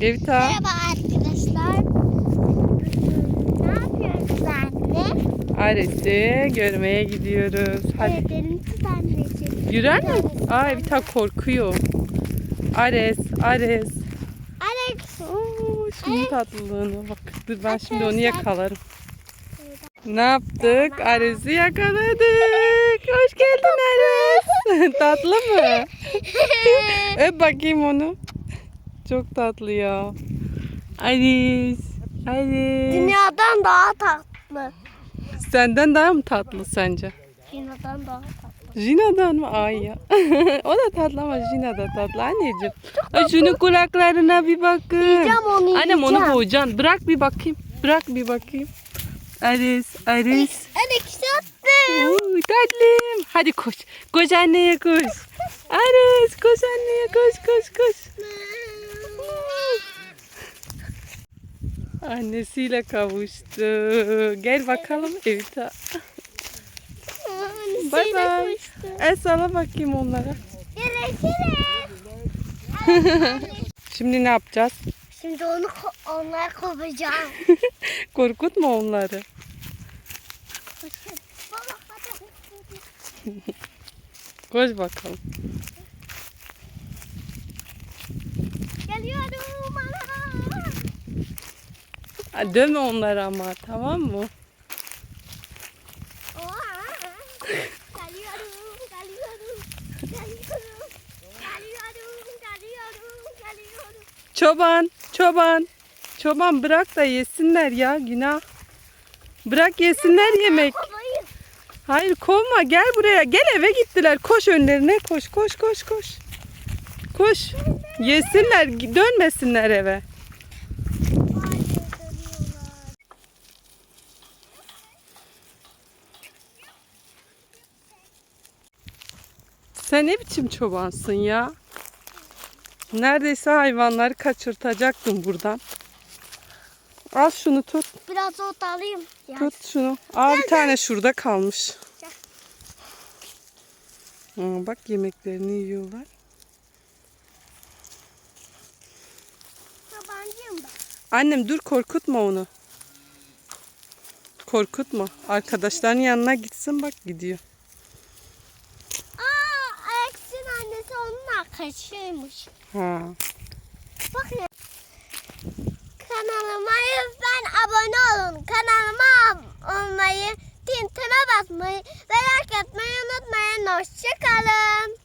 Evita. Merhaba arkadaşlar. Ne yapıyoruz anne? Ares'i görmeye gidiyoruz. Hadi. Evet, benim kız anneciğim. Mü? Aa Evita korkuyor. Ares, Ares. Alex. Oo, şunun Ares. tatlılığına bak. Dur ben şimdi onu yakalarım. Ne yaptık? Ares'i yakaladık. Hoş geldin Ares. Tatlı mı? Öp bakayım onu. Çok tatlı ya. Ares. Ares. Dünyadan daha tatlı. Senden daha mı tatlı sence? Dünyadan daha tatlı. Jina'dan mı? Ay ya. o da tatlı ama Jina da tatlı anneciğim. Ay şunun kulaklarına bir bakın. Yiyeceğim onu, Annem onu yiyeceğim. boğacaksın. Bırak bir bakayım. Bırak bir bakayım. Aris, Aris. Attım. Oo, tatlım. Hadi koş. Koş anneye koş. Aris koş anneye koş koş koş. Annesiyle kavuştu. Gel bakalım Evita. Bay bay. El salla bakayım onlara. Şimdi ne yapacağız? Şimdi onu onlar kovacağım. Korkutma onları. Koş bakalım. Ha, Dövme onları ama tamam mı? Çoban, çoban. Çoban bırak da yesinler ya günah. Bırak yesinler yemek. Hayır kovma gel buraya. Gel eve gittiler. Koş önlerine koş koş koş koş. Koş. Yesinler dönmesinler eve. Hayır, dönüyorlar. Sen ne biçim çobansın ya? Neredeyse hayvanları kaçırtacaktın buradan. Al şunu tut. Biraz ot alayım. Ya. Tut şunu. Aa bir tane şurada kalmış. Aa, bak yemeklerini yiyorlar. Yabancıyım ben. Annem dur korkutma onu. Korkutma. Arkadaşların yanına gitsin bak gidiyor. Onun arkadaşıymış. Ha. Bakın. Kanalıma lütfen abone olun. Kanalıma olmayı, tintime basmayı ve like atmayı unutmayın. Hoşçakalın.